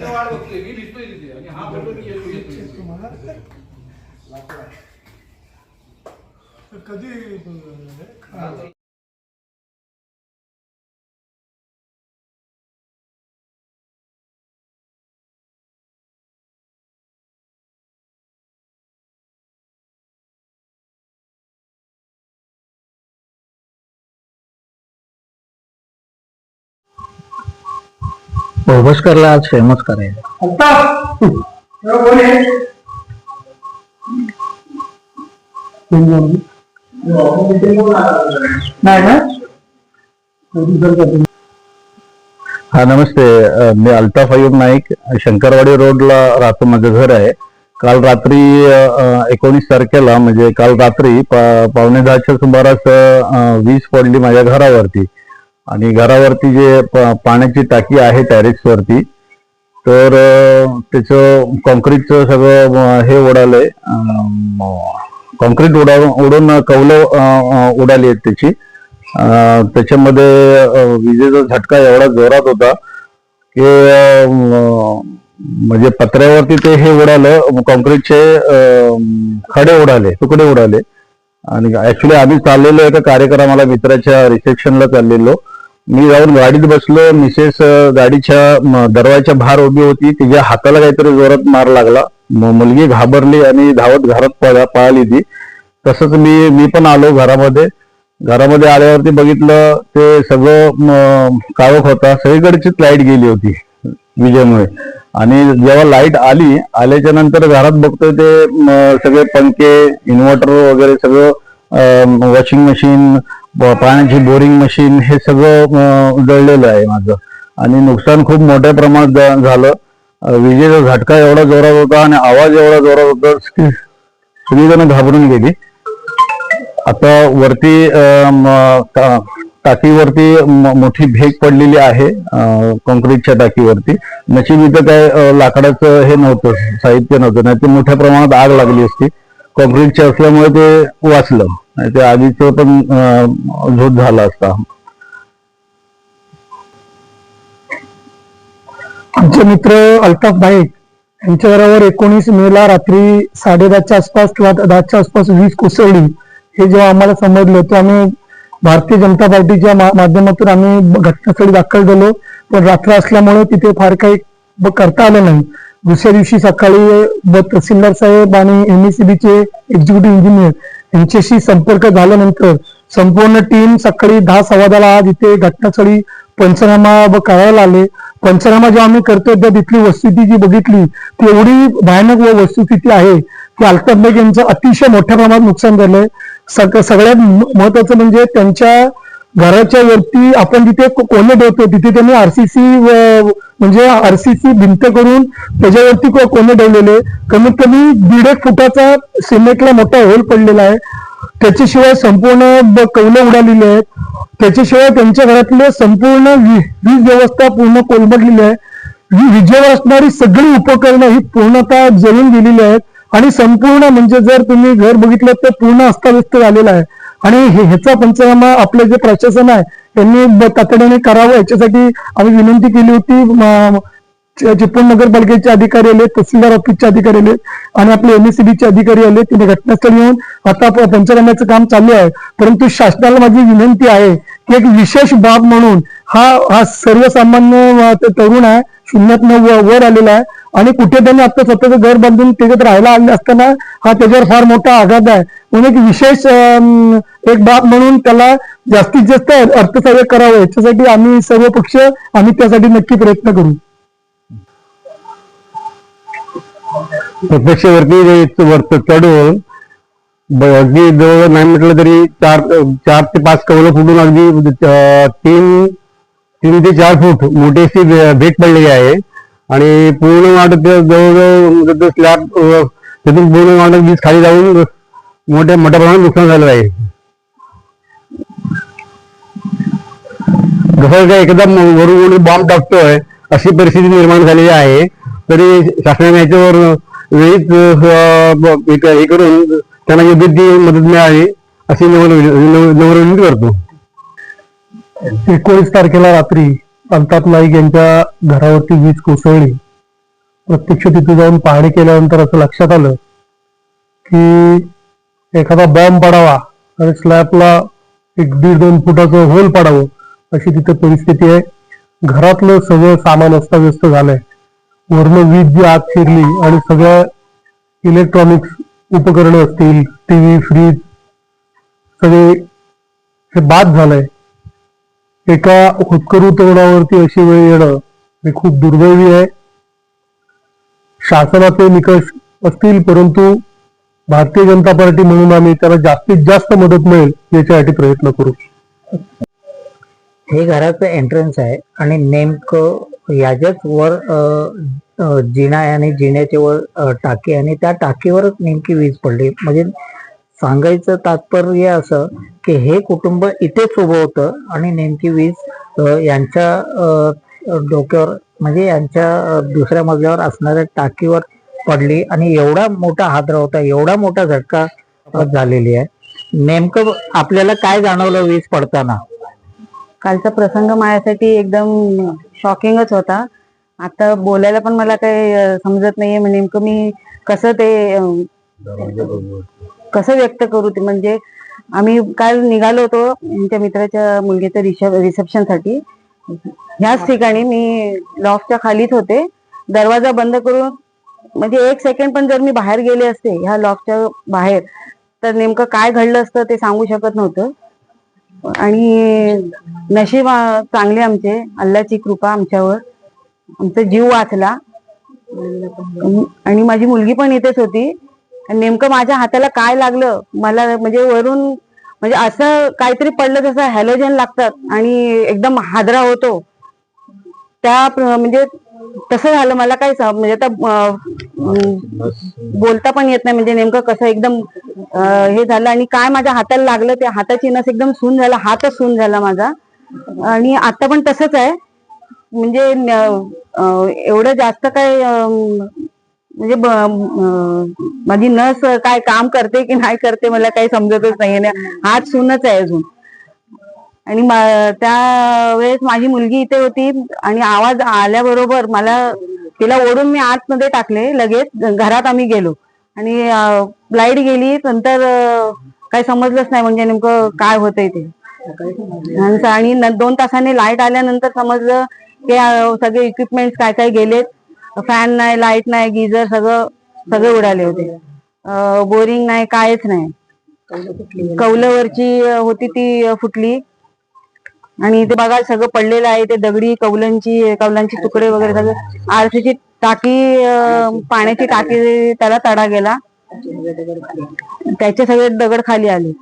मी तिथं वाट बघतोय मी दिसतोय तिथे आणि हा बोलतो की येतो येतो येतो. तुम्हाला कधी अं, भोगसकरला आज फेमस करायचं आता तेव्हा कोण आहे नाही ना? हा नमस्ते. अ, मी अल्ताफ अयूब नाईक शंकरवाडी रोडला राहतो माझं घर आहे. काल रात्री एकोणीस तारखेला म्हणजे काल रात्री पा- पावणे दहाच्या सुमारास अ, वीज पडली माझ्या घरावरती. आणि घरावरती जे प- पाण्याची टाकी आहे टॅरेसवरती तर त्याचं कॉन्क्रीटचं सगळं हे उडालंय कॉन्क्रीट उडा उडून कवलं उडाली आहेत त्याची. त्याच्यामध्ये विजेचा झटका एवढा जोरात होता की म्हणजे पत्र्यावरती ते हे उडालं कॉन्क्रीटचे खडे उडाले तुकडे उडाले आणि ऍक्च्युली आम्ही चाललेलो एका कार्यक्रमाला मित्राच्या रिसेप्शनला चाललेलो. मी जाऊन गाडीत बसलो मिसेस गाडीच्या दरवाजाच्या बाहेर उभी होती. तिच्या हाताला काहीतरी जोरात मार लागला. मुलगी घाबरली आणि धावत घरात पळाली ती. तसंच मी मी पण आलो घरामध्ये. घरामध्ये आल्यावरती बघितलं ते सगळं काळोख होता. सगळीकडचीच लाइट गेली होती विजेमुळे. आणि जेव्हा लाइट आली आल्याच्यानंतर घरात बघतोय ते सगळे पंखे इन्व्हर्टर वगैरे सगळं वॉशिंग मशीन पाण्याची बोरिंग मशीन हे सगळं उजळलेलं जळलेलं आहे माझं. आणि नुकसान खूप मोठ्या प्रमाणात झालं. विजेचा झटका एवढा जोरात होता आणि आवाज एवढा जोरात होता की सगळीजण घाबरून गेली. आता वरती टाकीवरती मोठी भेग पडलेली आहे अ, काँक्रीटच्या टाकीवरती. नशीब इथं काय लाकडाचं हे नव्हतं साहित्य नव्हतं. नाही ते मोठ्या प्रमाणात आग लागली असती. कॉन्क्रीटचे असल्यामुळे ते वाचलं. नाही ते आधीच पण झोत झाला असता. आमचे मित्र अल्ताफ नाईक यांच्या घरावर एकोणीस मे ला रात्री साडेदहाच्या आसपास किंवा दहाच्या आसपास वीज कोसळली. हे जेव्हा आम्हाला समजलं तर आम्ही भारतीय जनता पार्टीच्या माध्यमातून आम्ही घटनास्थळी दाखल झालो. पण रात्र असल्यामुळे तिथे फार काही करता आलं नाही. दुसऱ्या दिवशी सकाळी तहसीलदार साहेब आणि एमएसीबीचे एक्झिक्युटिव्ह इंजिनियर यांच्याशी संपर्क झाल्यानंतर संपूर्ण टीम सकाळी दहा सव्वा दहाला आज इथे घटनास्थळी पंचनामा ब- करायला आले. पंचनामा जेव्हा आम्ही करतो त्या तिथली वस्तुस्थिती जी बघितली ती एवढी भयानक व वस्तुस्थिती आहे की अल्ताफ बेग यांचं अतिशय मोठ्या प्रमाणात नुकसान झालंय. सग सगळ्यात महत्वाचं म्हणजे त्यांच्या घराच्या वरती आपण जिथे कोने ठेवतो तिथे त्यांनी आरसीसी म्हणजे आरसीसी भिंत करून त्याच्यावरती को- कोने ठेवलेले. कमीत कमी दीड एक फुटाचा सिमेंटला मोठा होल पडलेला आहे. त्याच्याशिवाय संपूर्ण ब- कौलं उडालेली आहेत. त्याच्याशिवाय त्यांच्या घरातले संपूर्ण वीज व्यवस्था पूर्ण कोलमडलेली आहे. विजेवर असणारी सगळी उपकरणं ही पूर्णतः जळून गेलेली आहेत. आणि संपूर्ण म्हणजे जर तुम्ही घर बघितलं तर पूर्ण अस्ताव्यस्त झालेलं आहे. आणि हे- ह्याचा पंचनामा आपलं जे प्रशासन आहे त्यांनी तातडीने करावं याच्यासाठी आम्ही विनंती केली होती. चिपळूण नगरपालिकेचे अधिकारी आले तहसीलदार ऑफिसचे अधिकारी आले आणि आपले एमएससीबी चे अधिकारी आले तिने घटनास्थळी येऊन आता पंचनाम्याचं काम चालू आहे. परंतु शासनाला माझी विनंती आहे की एक विशेष बाब म्हणून हा हा सर्वसामान्य तरुण आहे शून्यातनं वर आलेला आहे. आणि कुठे त्यांनी आता स्वतःचं घर बांधून त्याच्यात राहायला आले असताना हा त्याच्यावर फार मोठा आघात आहे. म्हणून एक विशेष एक बाब म्हणून त्याला जास्तीत जास्त अर्थसहाय्य करावं. याच्यासाठी आम्ही सर्व पक्ष आम्ही त्यासाठी नक्की प्रयत्न करू. प्रत्यक्ष वरत चढून अगदी जवळ नाही म्हटलं तरी चार चार ते पाच कवलं फुटून अगदी तीन तीन ते चार फूट मोठी अशी भेट पडलेली आहे. आणि पूर्ण वाटत जवळजवळ स्लॅब तिथून पूर्ण वाटत वीज खाली जाऊन मोठ्या मोठ्या प्रमाणात नुकसान झालं आहे. जसं काय एकदा वरून वरून बॉम्ब टाकतोय अशी परिस्थिती निर्माण झालेली आहे. तरी शासनाने याच्यावर वेळीच हे करून त्यांना योग्य ती मदत मिळावी अशी नम्र नम्र विनंती करतो. एकोणीस तारखेला रात्री अल्ताफ नाईक यांच्या घरावरती वीज कोसळली. प्रत्यक्ष तिथे जाऊन पाहणी केल्यानंतर असं लक्षात आलं की एखादा बॉम्ब पडावा आणि स्लॅबला एक दीड दोन फुटाचं होल पडावं अशी तिथे परिस्थिती आहे. घरातलं सगळं सामान अस्ताव्यस्त झालंय. वरनं वीज जी आत शिरली आणि सगळ्या इलेक्ट्रॉनिक्स उपकरणं असतील टीव्ही फ्रीज सगळे हे बाद झालंय. एका होतकरू तरुणावरती अशी वेळ येणं हे खूप दुर्दैवी आहे. शासनाचे निकष असतील परंतु भारतीय जनता पार्टी म्हणून आम्ही त्याला जास्तीत जास्त मदत मिळेल याच्यासाठी प्रयत्न करू. हे घराचं एंट्रन्स आहे आणि नेमकं याच्याच वर जिना आणि जिन्याच्या वर टाकी आहे आणि त्या टाकीवरच नेमकी वीज पडली. म्हणजे सांगायचं तात्पर्य असं की हे कुटुंब इथेच उभं होतं आणि नेमकी वीज यांच्या डोक्यावर म्हणजे यांच्या दुसऱ्या मजल्यावर असणाऱ्या टाकीवर पडली आणि एवढा मोठा हादरा होता एवढा मोठा झटका झालेली आहे. नेमकं आपल्याला काय जाणवलं वीज पडताना? कालचा प्रसंग माझ्यासाठी एकदम शॉकिंगच होता. आता बोलायला पण मला काही समजत नाहीये नेमकं मी कसं ते कसं व्यक्त करू ते? म्हणजे आम्ही काल निघालो होतो आमच्या मित्राच्या मुलगीच्या रिसेप रिसेप्शनसाठी ह्याच ठिकाणी मी लॉफ्टच्या खालीच होते. दरवाजा बंद करून म्हणजे एक सेकंड पण जर मी बाहेर गेले असते ह्या लॉकच्या बाहेर तर नेमकं काय घडलं असतं ते सांगू शकत नव्हतं. आणि नशीब चांगले आमचे. अल्लाची कृपा आमच्यावर. आमचा जीव वाचला. आणि माझी मुलगी पण इथेच होती. नेमकं माझ्या हाताला काय लागलं? मला म्हणजे वरून म्हणजे असं काहीतरी पडलं जसं हॅलोजन लागतात आणि एकदम हादरा होतो. त्या म्हणजे तसं झालं. मला काय म्हणजे आता बोलता पण येत नाही. म्हणजे नेमकं कसं एकदम हे झालं आणि काय माझ्या हाताला लागलं? ते हाताची नस एकदम सून झाला. हातच सून झाला माझा. आणि आता पण तसंच आहे. म्हणजे एवढं जास्त काय म्हणजे माझी नस काय काम करते की नाही करते मला काही समजतच नाही हात सुनच आहे अजून. आणि त्या त्यावेळेस माझी मुलगी इथे होती आणि आवाज आल्याबरोबर मला तिला ओढून मी आतमध्ये टाकले लगेच घरात आम्ही गेलो. आणि लाइट गेली नंतर काही समजलंच नाही म्हणजे नेमकं काय होतंय ते. आणि दोन तासांनी लाइट आल्यानंतर समजलं की सगळे इक्विपमेंट काय काय गेलेत. फॅन नाही लाइट नाही गिझर सगळं सगळे उडाले होते. बोरिंग नाही कायच नाही. कौलावरची होती ती फुटली. आणि ते बघा सगळं पडलेलं आहे. ते दगडी कौलांची कौलांची तुकडे वगैरे सगळं. आरसीची टाकी पाण्याची टाकी त्याला तडा गेला. त्याचे सगळे दगड खाली आले.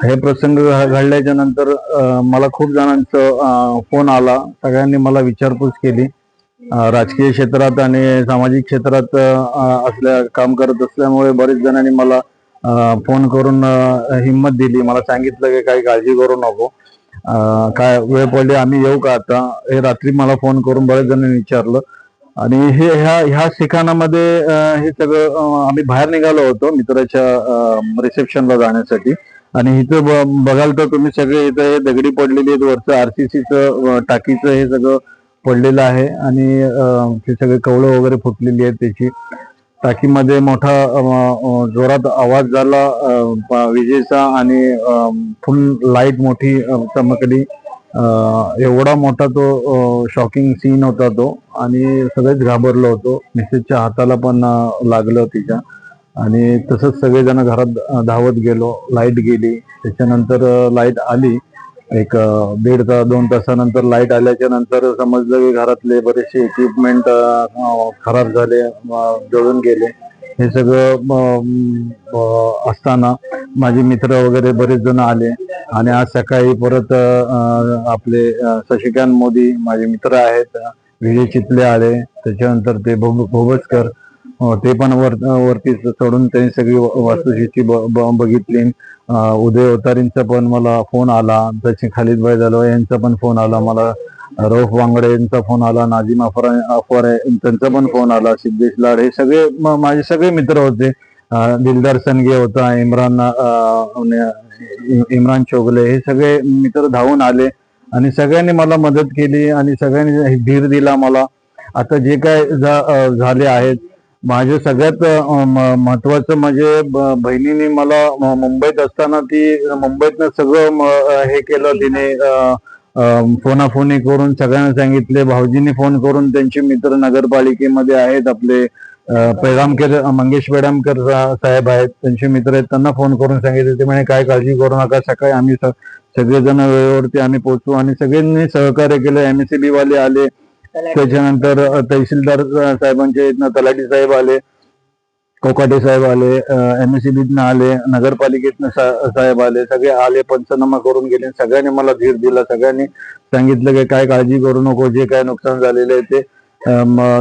हे प्रसंग घडल्याच्या नंतर मला खूप जणांचा फोन आला. सगळ्यांनी मला विचारपूस केली. राजकीय क्षेत्रात आणि सामाजिक क्षेत्रात असल्या काम करत असल्यामुळे बरेच जणांनी मला फोन करून हिंमत दिली. मला सांगितलं की काही काळजी करू नको. काय वेळ पडली आम्ही येऊ का आता? हे रात्री मला फोन करून बरेच जणांनी विचारलं. आणि हे ह्या ह्या ठिकाणामध्ये हे सगळं आम्ही बाहेर निघालो होतो मित्राच्या रिसेप्शनला जाण्यासाठी. आणि इथं बघाल तर तुम्ही सगळे इथं हे दगडी पडलेली आहेत. वरचं आरसीसीचं टाकीचं हे सगळं पडलेलं आहे आणि ते सगळे कवळं वगैरे फुटलेली आहेत त्याची. टाकीमध्ये मोठा जोरात आवाज झाला विजेचा आणि फुल लाइट मोठी चमकली. एवढा मोठा तो शॉकिंग सीन होता तो आणि सगळेच घाबरलो होतो. मिसेसच्या हाताला पण लागलं तिच्या. आणि तसंच सगळेजण घरात धावत गेलो. लाइट गेली. त्याच्यानंतर लाइट आली. एक दीड तास दोन तासानंतर लाइट आल्याच्यानंतर समजलं की घरातले बरेचसे इक्विपमेंट खराब झाले जळून गेले. हे सगळं असताना माझे मित्र वगैरे बरेच जण आले. आणि आज सकाळी परत आपले शशिकांत मोदी माझे मित्र आहेत. विजय चितले आले. त्याच्यानंतर ते भोब- भोबसकर ते पण वर वरती चढून त्यांनी सगळी व- वास्तुशिस्ती ब- बघितली. उदय अवतारींचा पण मला फोन आला. त्याचे खालिद भाई दलवा यांचा पण फोन आला. मला रौफ वांगडे यांचा फोन आला. नाजिम अफर अफर त्यांचा पण फोन आला. सिद्धेश लाड हे सगळे माझे सगळे मित्र होते. दिलदार सनगे होता. इम्रान इम्रान चोगले हे सगळे मित्र धावून आले. आणि सगळ्यांनी मला मदत केली आणि सगळ्यांनी धीर दिला मला. आता जे काय झाले आहेत माझे सगळ्यात महत्वाचं म्हणजे बहिणीने मला मुंबईत असताना ती मुंबईतनं सगळं हे केलं तिने फोनाफोनी करून सगळ्यांना सांगितले. भाऊजींनी फोन करून त्यांचे मित्र नगरपालिकेमध्ये आहेत आपले पेडामकर मंगेश पेडामकर साहेब आहेत. त्यांचे मित्र आहेत त्यांना फोन करून सांगितले. ते म्हणे काय काळजी करू नका सकाळी आम्ही सगळेजण वेळेवरती आम्ही पोहोचू. आणि सगळ्यांनी सहकार्य केलं. एमएससीबी वाले आले. त्याच्यानंतर तहसीलदार अ, साहेबांचे इथनं तलाठी साहेब आले कोकाटे साहेब आले एमएससीबीतनं आले नगरपालिकेतनं साहेब आले सगळे आले पंचनामा करून गेले सगळ्यांनी मला धीर दिला सगळ्यांनी सांगितलं की काय काळजी करू नको जे काय नुकसान झालेलं आहे ते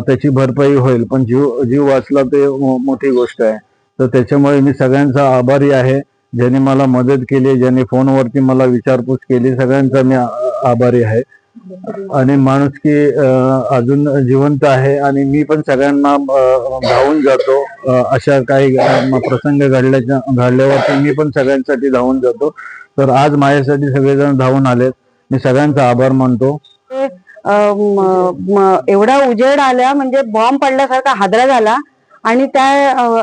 त्याची भरपाई होईल. पण जीव जीव वाचला ते मोठी गोष्ट आहे. तर त्याच्यामुळे मी सगळ्यांचा आभारी आहे. ज्यांनी मला मदत केली ज्यांनी फोनवरती मला विचारपूस केली सगळ्यांचा मी आभारी आहे. आणि माणूस की अजून जिवंत आहे आणि मी पण सगळ्यांना धावून जातो. अशा काही प्रसंग घडल्याच्या घडल्यावरती मी पण सगळ्यांसाठी धावून जातो. तर आज माझ्यासाठी सगळेजण धावून आलेत. मी सगळ्यांचा आभार मानतो. एवढा उजेड आला म्हणजे बॉम्ब पडल्यासारखा हादरा झाला आणि त्या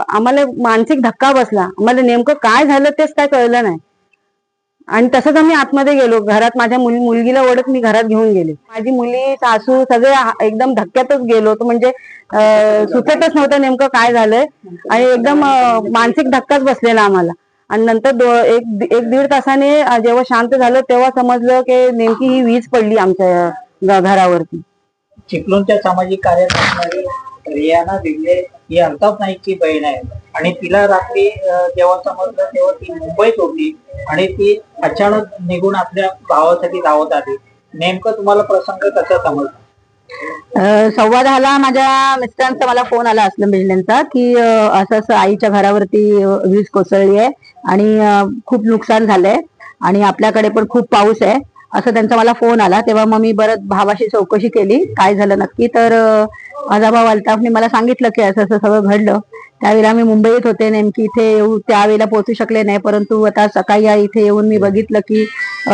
आम्हाला मानसिक धक्का बसला. आम्हाला नेमकं काय झालं तेच काय कळलं नाही. आणि तसंच आम्ही आतमध्ये गेलो. घरात माझ्या मुली मुलगीला ओढत मी घरात घेऊन गेले. माझी मुली सासू सगळे एकदम धक्क्यातच गेलो. होतो म्हणजे सुचतच नव्हतं नेमकं काय झालंय. आणि एकदम मानसिक धक्काच बसलेला आम्हाला. आणि नंतर एक एक दीड तासाने जेव्हा शांत झालं तेव्हा समजलं की नेमकी ही वीज पडली आमच्या घरावरती. चिपळूणच्या सामाजिक कार्यात रियाना दिगले ही अल्ताफ नाईकची बहीण आहे. आणि तिला रात्री जेव्हा समजलं तेव्हा ती मुंबईत होती आणि ती अचानक निघून आपल्या भावासाठी धावत आली. नेमकं तुम्हाला प्रसंग कसा समजला? संवाद आला माझ्या मिस्टरांचा मला फोन आला असलं बिजलेंचा की असं असं आईच्या घरावरती वीज कोसळली आहे आणि खूप नुकसान झालंय आणि आपल्याकडे पण खूप पाऊस आहे. असं त्यांचा मला फोन आला. तेव्हा मग मी परत भावाशी चौकशी केली. काय झालं नक्की? तर माझा भाऊ अल्ताफने मला सांगितलं की असं असं सगळं घडलं. त्यावेळेला मी मुंबईत होते. नेमकी इथे येऊ त्यावेळेला पोहोचू शकले नाही. परंतु आता सकाळी या इथे येऊन मी बघितलं की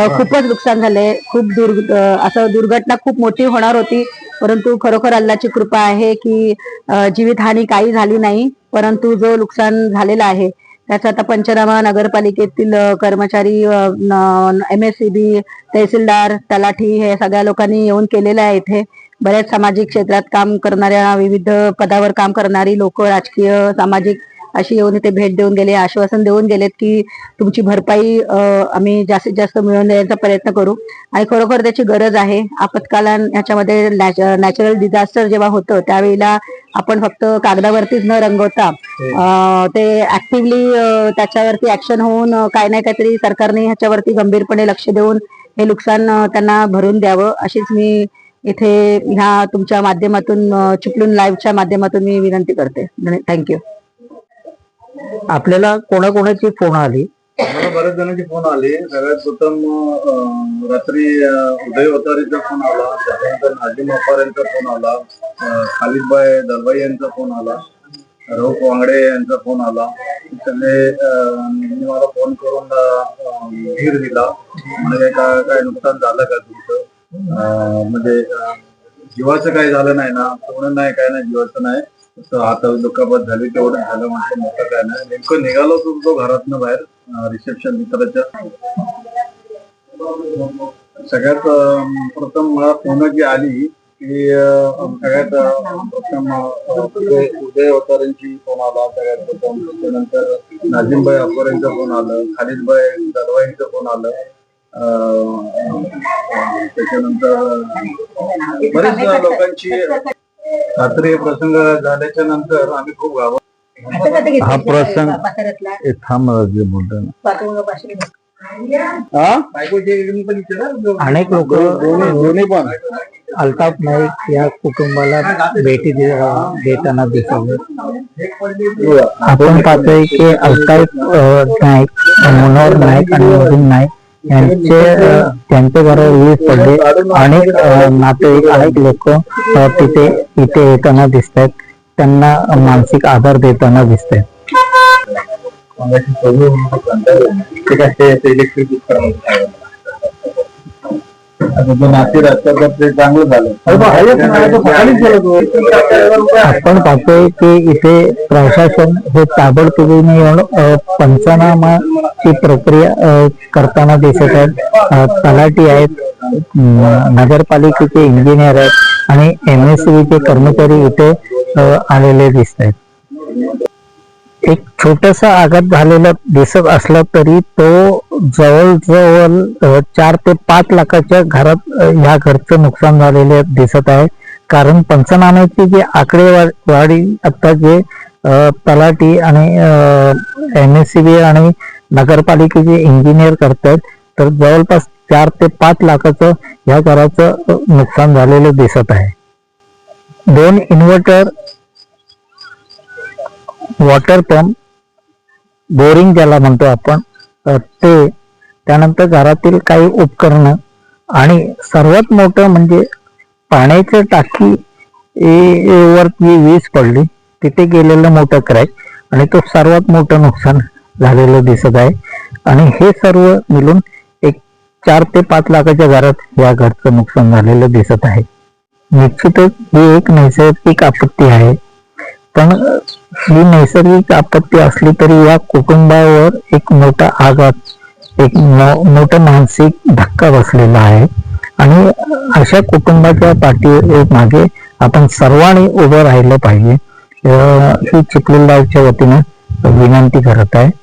खूपच नुकसान झालंय. खूप दुर् असं दुर्घटना खूप मोठी होणार होती. परंतु खरोखर अल्लाची कृपा आहे की जीवितहानी काही झाली नाही. परंतु जो नुकसान झालेला आहे त्याचा आता पंचनामा नगरपालिकेतील कर्मचारी एम एस सी बी तहसीलदार तलाठी हे सगळ्या लोकांनी येऊन केलेलं आहे इथे बऱ्याच सामाजिक क्षेत्रात काम करणाऱ्या विविध पदावर काम करणारी लोक राजकीय सामाजिक अशी येऊन इथे भेट देऊन गेले आश्वासन देऊन गेलेत की तुमची भरपाई आम्ही जास्तीत जास्त मिळवून देण्याचा प्रयत्न करू. आणि खरोखर त्याची गरज आहे. आपत्कालीन याच्यामध्ये नॅचरल डिझास्टर जेव्हा होतं त्यावेळेला आपण फक्त कागदावरतीच न रंगवता अं, ते ऍक्टिव्हली त्याच्यावरती ऍक्शन होऊन काही नाही काहीतरी सरकारने ह्याच्यावरती गंभीरपणे लक्ष देऊन हे नुकसान त्यांना भरून द्यावं अशीच मी इथे ह्या तुमच्या माध्यमातून चिपळूण लाईव्हच्या माध्यमातून मी विनंती करते. थँक्यू आपल्याला कोणाकोणाची फोन आली? मला बऱ्याच जणांचे फोन आले. सगळ्यात प्रथम अं, रात्री अं, उदय वतारीचा फोन आला. त्याच्यानंतर नाजीम अफार यांचा फोन आला. अं, खालिदबाई दलबाई यांचा फोन आला. रऊफ वांगडे यांचा फोन आला. त्यांनी अं, यांनी मला फोन करून अं, धीर दिला. म्हणजे काय काय नुकसान झालं का तुमचं? अं, म्हणजे अं, जीवाचं काय झालं नाही ना? पूर्ण नाही काय नाही जीवाचं नाही. आता हातावर दुखापत झाली तेवढं झालं म्हणजे मोठं काय नाही नेमकं निघालो होतो घरातनं बाहेर रिसेप्शन मित्राच्या. सगळ्यात प्रथम मला फोन जी आली की सगळ्यात प्रथम उदय उदय अवतारांची फोन आला सगळ्यात प्रथम त्याच्यानंतर नाजिमबाई अकबर फोन आलं खालिदबाई दलवाईंचं फोन आलं त्याच्यानंतर बरेच लोकांची रात्री हे प्रसंग झाल्याच्यानंतर आम्ही खूप गावात हा प्रसंग थांब हा? अनेक लोक दोन्ही पण. अल्ताफ नाईक या कुटुंबाला भेटी देताना दिसले आपण पाहतोय की अल्ताफ नाईक मनोहर नाईक आणि अरुण नाईक यांचे अं, त्यांच्या घरावर वीज पडले अनेक नातेवाईक अनेक लोक तिथे इथे येताना दिसत आहेत त्यांना मानसिक आधार देताना दिसत आहेत इलेक्ट्रिक नाशिक ते चांगलं झालं. आपण पाहतोय की इथे प्रशासन हे ताबडतोबीने येऊन पंचनामाची प्रक्रिया करताना दिसत आहेत. तलाठी आहेत नगरपालिकेचे इंजिनियर आहेत आणि एम एस चे कर्मचारी इथे आलेले दिसत आहेत. एक छोटासा आघात झालेला दिसत असला तरी तो जवळजवळ चार ते पाच लाखाच्या घरात ह्या घरचं नुकसान झालेले दिसत आहे. कारण पंचनाम्याची जी आकडेवाडी आता जे तलाटी तलाठी आणि एम एस सी बी आणि नगरपालिकेचे इंजिनियर करतायत तर जवळपास चार ते पाच लाखाचं ह्या घराचं नुकसान झालेलं दिसत आहे. दोन इन्व्हर्टर वॉटर पंप बोरिंग ज्याला म्हणतो आपण ते त्यानंतर घरातील काही उपकरणं आणि सर्वात मोठं म्हणजे पाण्याच्या टाकी ए- ए- वरती वीज पडली तिथे गेलेलं मोठं क्रॅक आणि तो सर्वात मोठं नुकसान झालेलं दिसत आहे. आणि हे सर्व मिळून एक चार ते पाच लाखाच्या घरात या घरचं नुकसान झालेलं दिसत आहे. निश्चितच ही एक नैसर्गिक आपत्ती आहे. पण ही नैसर्गिक आपत्ती असली तरी या कुटुंबावर एक मोठा आघात एक मो- मोठा मानसिक धक्का बसलेला आहे. आणि अशा कुटुंबाच्या पाठी मागे आपण सर्वांनी उभं राहिलं पाहिजे. ही चिपळूणच्या वतीनं विनंती करत आहे.